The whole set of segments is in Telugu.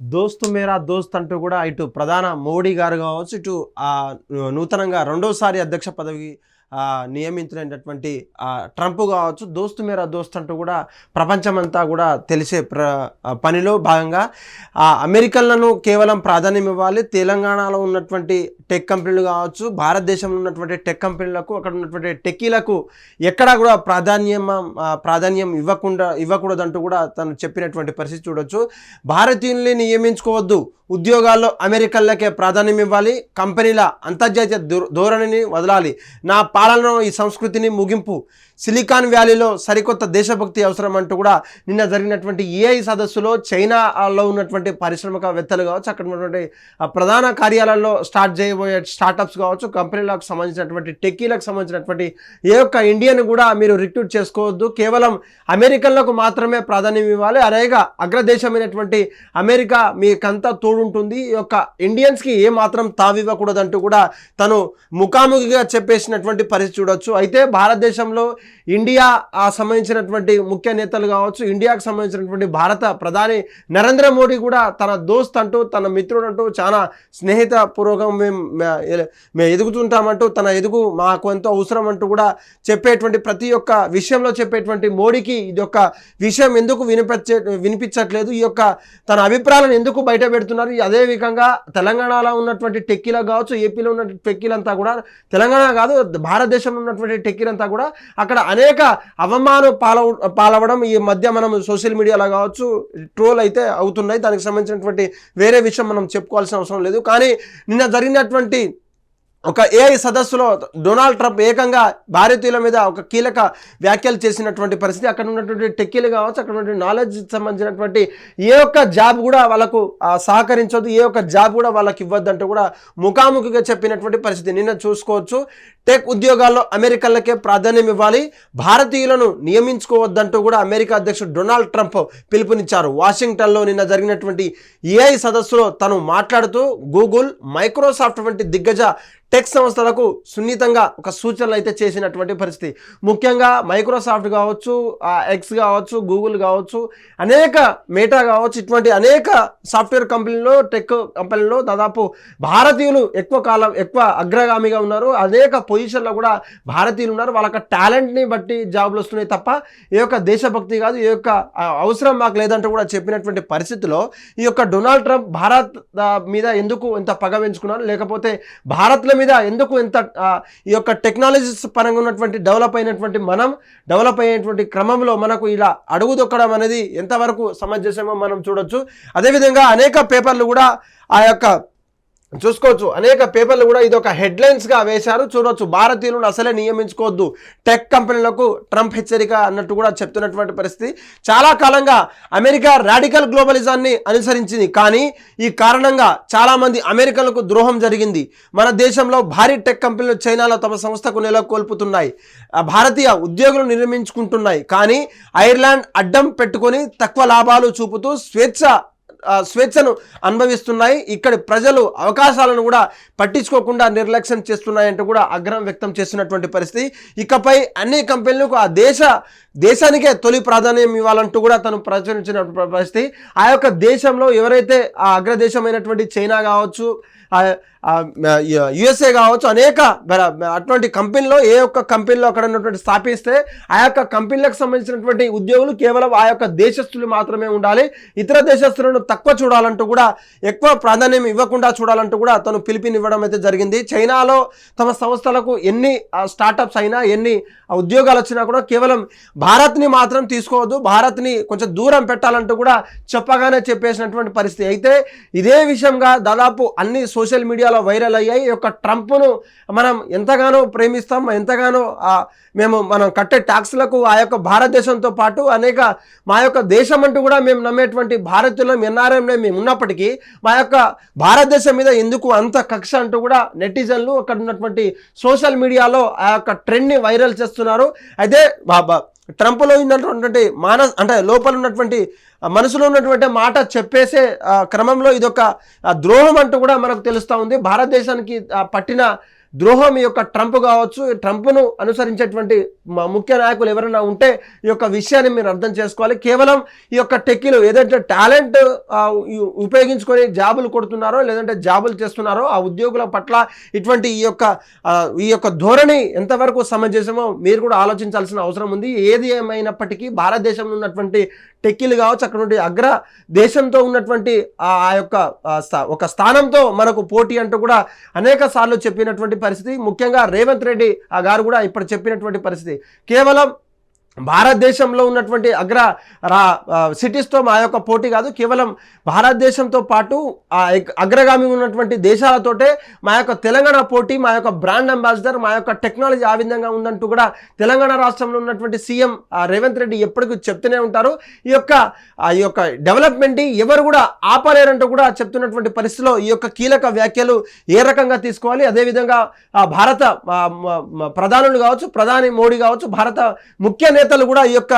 దోస్తు మేరా దోస్త్ అంటూ కూడా ఇటు ప్రధాన మోడీ గారు కావచ్చు ఇటు ఆ, నూతనంగా రెండోసారి అధ్యక్ష పదవి నియమించినటువంటి ట్రంప్ కావచ్చు దోస్తు మేరా దోస్త్ అంటూ కూడా ప్రపంచమంతా కూడా తెలిసే ప్ర పనిలో భాగంగా ఆ, అమెరికన్లను కేవలం ప్రాధాన్యం ఇవ్వాలి. తెలంగాణలో ఉన్నటువంటి టెక్ కంపెనీలు కావచ్చు భారతదేశంలో ఉన్నటువంటి టెక్ కంపెనీలకు అక్కడ ఉన్నటువంటి టెక్కీలకు ఎక్కడా కూడా ప్రాధాన్యం ప్రాధాన్యం ఇవ్వకుండా ఇవ్వకూడదంటూ కూడా తను చెప్పినటువంటి పరిస్థితి చూడొచ్చు. భారతీయుల్ని నియమించుకోవద్దు. ఉద్యోగాల్లో అమెరికన్లకే ప్రాధాన్యం ఇవ్వాలి. కంపెనీల అంతర్జాతీయ ధోరణిని వదలాలి. నా పాలనలో ఈ సంస్కృతిని ముగింపు. సిలికాన్ వ్యాలీలో సరికొత్త దేశభక్తి అవసరం అంటూ కూడా నిన్న జరిగినటువంటి ఏఐ సదస్సులో చైనాలో ఉన్నటువంటి పారిశ్రామికవేత్తలు కావచ్చు అక్కడ ఉన్నటువంటి ప్రధాన కార్యాలయాల్లో స్టార్ట్ చేయబోయే స్టార్టప్స్ కావచ్చు కంపెనీలకు సంబంధించినటువంటి టెక్కీలకు సంబంధించినటువంటి ఏ ఒక్క ఇండియన్ కూడా మీరు రిక్రూట్ చేసుకోవద్దు. కేవలం అమెరికన్లకు మాత్రమే ప్రాధాన్యం ఇవ్వాలి. అలాగే అగ్రదేశమైనటువంటి అమెరికా మీకంతా తోడుంటుంది. ఈ యొక్క ఇండియన్స్కి ఏ మాత్రం తావివ్వకూడదంటూ కూడా తను ముఖాముఖిగా చెప్పేసినటువంటి పరిస్థితి చూడొచ్చు. అయితే భారతదేశంలో ఇండియా ఆ సంబంధించినటువంటి ముఖ్య నేతలు కావచ్చు ఇండియాకు సంబంధించినటువంటి భారత ప్రధాని నరేంద్ర మోడీ కూడా తన దోస్త్ అంటూ తన మిత్రుడు అంటూ చాలా స్నేహితపూర్వకం మేము మేము ఎదుగుతుంటామంటూ తన ఎదుగు మాకు ఎంతో అవసరం అంటూ కూడా చెప్పేటువంటి ప్రతి ఒక్క విషయంలో చెప్పేటువంటి మోడీకి ఇది యొక్క విషయం ఎందుకు వినిపించే వినిపించట్లేదు. ఈ యొక్క తన అభిప్రాయాలను ఎందుకు బయట పెడుతున్నారు? అదే విధంగా తెలంగాణలో ఉన్నటువంటి టెక్కీలకు కావచ్చు ఏపీలో ఉన్న టెక్కీలంతా కూడా తెలంగాణ కాదు భారతదేశంలో ఉన్నటువంటి టెక్కీలంతా కూడా అక్కడ అనేక అవమానం పాలవ పాలవడం ఈ మధ్య మనం సోషల్ మీడియాలో కావచ్చు ట్రోల్ అయితే అవుతున్నాయి. దానికి సంబంధించినటువంటి వేరే విషయం మనం చెప్పుకోవాల్సిన అవసరం లేదు. కానీ నిన్న జరిగినటువంటి ఒక ఏఐ సదస్సులో డొనాల్డ్ ట్రంప్ ఏకంగా భారతీయుల మీద ఒక కీలక వ్యాఖ్యలు చేసినటువంటి పరిస్థితి. అక్కడ ఉన్నటువంటి టెక్కీలు కావచ్చు అక్కడ ఉన్నటువంటి నాలెడ్జ్ సంబంధించినటువంటి ఏ ఒక్క జాబ్ కూడా వాళ్ళకు సహకరించొద్దు ఏ ఒక్క జాబ్ కూడా వాళ్ళకి ఇవ్వద్దంటూ కూడా ముఖాముఖిగా చెప్పినటువంటి పరిస్థితి. నిన్న చూసుకోవచ్చు టెక్ ఉద్యోగాల్లో అమెరికన్లకే ప్రాధాన్యం ఇవ్వాలి భారతీయులను నియమించుకోవద్దంటూ కూడా అమెరికా అధ్యక్షుడు డొనాల్డ్ ట్రంప్ పిలుపునిచ్చారు. వాషింగ్టన్లో నిన్న జరిగినటువంటి ఏఐ సదస్సులో తను మాట్లాడుతూ గూగుల్ మైక్రోసాఫ్ట్ వంటి దిగ్గజ టెక్ సంస్థలకు సున్నితంగా ఒక సూచనలు అయితే చేసినటువంటి పరిస్థితి. ముఖ్యంగా మైక్రోసాఫ్ట్ కావచ్చు ఎక్స్ కావచ్చు గూగుల్ కావచ్చు అనేక మేటా కావచ్చు ఇటువంటి అనేక సాఫ్ట్వేర్ కంపెనీలో టెక్ కంపెనీలో దాదాపు భారతీయులు ఎక్కువ కాలం ఎక్కువ అగ్రగామిగా ఉన్నారు. అనేక పొజిషన్లో కూడా భారతీయులు ఉన్నారు. వాళ్ళ టాలెంట్ని బట్టి జాబులు వస్తున్నాయి తప్ప ఈ యొక్క దేశభక్తి కాదు ఈ యొక్క అవసరం మాకు లేదంటూ కూడా చెప్పినటువంటి పరిస్థితిలో ఈ యొక్క డొనాల్డ్ ట్రంప్ భారత్ మీద ఎందుకు ఇంత పగ పెంచుకున్నారు లేకపోతే భారత్లో మీద ఎందుకు ఎంత ఈ యొక్క టెక్నాలజీస్ పరంగా ఉన్నటువంటి డెవలప్ అయినటువంటి మనం డెవలప్ అయ్యేటువంటి క్రమంలో మనకు ఇలా అడుగు దొక్కడం అనేది ఎంతవరకు సమంజసమో మనం చూడొచ్చు. అదేవిధంగా అనేక పేపర్లు కూడా ఆ యొక్క చూసుకోవచ్చు. అనేక పేపర్లు కూడా ఇది ఒక హెడ్లైన్స్గా వేశారు. చూడవచ్చు భారతీయులను అసలే నియమించుకోవద్దు. టెక్ కంపెనీలకు ట్రంప్ హెచ్చరిక అన్నట్టు కూడా చెప్తున్నటువంటి పరిస్థితి. చాలా కాలంగా అమెరికా రాడికల్ గ్లోబలిజాన్ని అనుసరించింది. కానీ ఈ కారణంగా చాలామంది అమెరికన్లకు ద్రోహం జరిగింది. మన దేశంలో భారీ టెక్ కంపెనీలు చైనాలో తమ సంస్థకు నెలకొల్పుతున్నాయి. కోల్పుతున్నాయి భారతీయ ఉద్యోగులు నిర్మించుకుంటున్నాయి. కానీ ఐర్లాండ్ అడ్డం పెట్టుకొని తక్కువ లాభాలు చూపుతూ స్వేచ్ఛ స్వేచ్ఛను అనుభవిస్తున్నాయి. ఇక్కడి ప్రజలు అవకాశాలను కూడా పట్టించుకోకుండా నిర్లక్ష్యం చేస్తున్నాయంటూ కూడా ఆగ్రహం వ్యక్తం చేస్తున్నటువంటి పరిస్థితి. ఇకపై అన్ని కంపెనీలకు ఆ దేశ దేశానికే తొలి ప్రాధాన్యం ఇవ్వాలంటూ కూడా తను ప్రచురించిన పరిస్థితి. ఆ యొక్క దేశంలో ఎవరైతే ఆ అగ్రదేశమైనటువంటి చైనా కావచ్చు యుఎస్ఏ కావచ్చు అనేక అటువంటి కంపెనీలో ఏ ఒక్క కంపెనీలో అక్కడ ఉన్నటువంటి స్థాపిస్తే ఆ యొక్క కంపెనీలకు సంబంధించినటువంటి ఉద్యోగులు కేవలం ఆ యొక్క దేశస్తులు మాత్రమే ఉండాలి. ఇతర దేశస్తులను తక్కువ చూడాలంటూ కూడా ఎక్కువ ప్రాధాన్యం ఇవ్వకుండా చూడాలంటూ కూడా తను పిలిపినివ్వడం అయితే జరిగింది. చైనాలో తమ సంస్థలకు ఎన్ని స్టార్టప్స్ అయినా ఎన్ని ఉద్యోగాలు వచ్చినా కూడా కేవలం భారత్ని మాత్రం తీసుకోవద్దు. భారత్ని కొంచెం దూరం పెట్టాలంటూ కూడా చెప్పగానే చెప్పేసినటువంటి పరిస్థితి. అయితే ఇదే విషయంగా దాదాపు అన్ని సోషల్ మీడియాలో వైరల్ అయ్యాయి. ఈ యొక్క ట్రంప్ను మనం ఎంతగానో ప్రేమిస్తాం. ఎంతగానో మేము మనం కట్టే ట్యాక్స్లకు ఆ యొక్క భారతదేశంతో పాటు అనేక మా యొక్క దేశం అంటూ కూడా మేము నమ్మేటువంటి భారతీయులం ఎన్ఆర్ఎంలో మేము ఉన్నప్పటికీ మా యొక్క భారతదేశం మీద ఎందుకు అంత కక్ష అంటూ కూడా నెటిజన్లు అక్కడ ఉన్నటువంటి సోషల్ మీడియాలో ఆ యొక్క ట్రెండ్ని వైరల్ చేస్తున్నారు. అయితే బాబా ట్రంప్లో ఉన్నటువంటి మానస్ అంటే లోపల ఉన్నటువంటి మనసులో ఉన్నటువంటి మాట చెప్పేసే క్రమంలో ఇదొక ద్రోహం అంటూ కూడా మనకు తెలుస్తూ ఉంది. భారతదేశానికి పట్టిన ద్రోహం ఈ యొక్క ట్రంప్ కావచ్చు ఈ ట్రంప్ను అనుసరించేటువంటి మా ముఖ్య నాయకులు ఎవరైనా ఉంటే ఈ యొక్క విషయాన్ని మీరు అర్థం చేసుకోవాలి. కేవలం ఈ యొక్క టెక్కీలు ఏదైతే టాలెంట్ ఉపయోగించుకొని జాబులు కొడుతున్నారో లేదంటే జాబులు చేస్తున్నారో ఆ ఉద్యోగుల పట్ల ఇటువంటి ఈ యొక్క ఈ యొక్క ధోరణి ఎంతవరకు సమంజసమో మీరు కూడా ఆలోచించాల్సిన అవసరం ఉంది. ఏది ఏమైనప్పటికీ భారతదేశంలో ఉన్నటువంటి టెక్కీలు కావచ్చు అక్కడ అగ్ర దేశంతో ఉన్నటువంటి ఆ ఆ యొక్క స్థా- ఒక స్థానంతో మనకు పోటీ అంటూ కూడా అనేక సార్లు చెప్పినటువంటి పరిస్థితి. ముఖ్యంగా రేవంత్ రెడ్డి ఆ గారు కూడా ఇప్పుడు చెప్పినటువంటి పరిస్థితి. కేవలం భారతదేశంలో ఉన్నటువంటి అగ్ర రా సిటీస్తో మా యొక్క పోటీ కాదు కేవలం భారతదేశంతో పాటు ఆ అగ్రగామి ఉన్నటువంటి దేశాలతోటే మా యొక్క తెలంగాణ పోటీ మా యొక్క బ్రాండ్ అంబాసిడర్ మా యొక్క టెక్నాలజీ ఆ విధంగా ఉందంటూ కూడా తెలంగాణ రాష్ట్రంలో ఉన్నటువంటి సీఎం రేవంత్ రెడ్డి ఎప్పటికీ చెప్తూనే ఉంటారు. ఈ యొక్క ఆ ఈ యొక్క డెవలప్మెంట్ ఎవరు కూడా ఆపలేరంటూ కూడా చెప్తున్నటువంటి పరిస్థితిలో ఈ యొక్క కీలక వ్యాఖ్యలు ఏ రకంగా తీసుకోవాలి? అదేవిధంగా భారత ప్రధానులు కావచ్చు ప్రధాని మోడీ కావచ్చు భారత ముఖ్య నేతలు కూడా ఈ యొక్క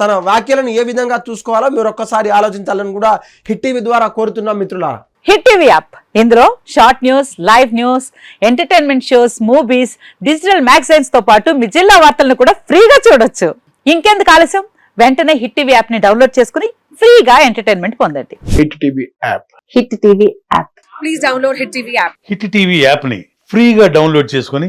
తన వ్యాఖ్యలను ఏ విధంగా చూసుకోవాలో మీరు ఒక్కసారి ఆలోచించాలని కూడా హిట్ టీవీ ద్వారా కోరుతున్నాం మిత్రులారా. Hit TV app. ఇందులో short news live news entertainment shows movies digital మ్యాగజైన్స్తో పాటు మీ జిల్లా వార్తలను కూడా ఫ్రీగా చూడొచ్చు. ఇంకెందుకు ఆలస్యం? వెంటనే హిట్ టీవీ యాప్ని డౌన్లోడ్ చేసుకుని ఫ్రీగా ఎంటర్టైన్మెంట్ పొందండి. Hit TV app. Hit TV app. Please download Hit TV app. Hit TV యాప్ని ఫ్రీగా డౌన్లోడ్ చేసుకొని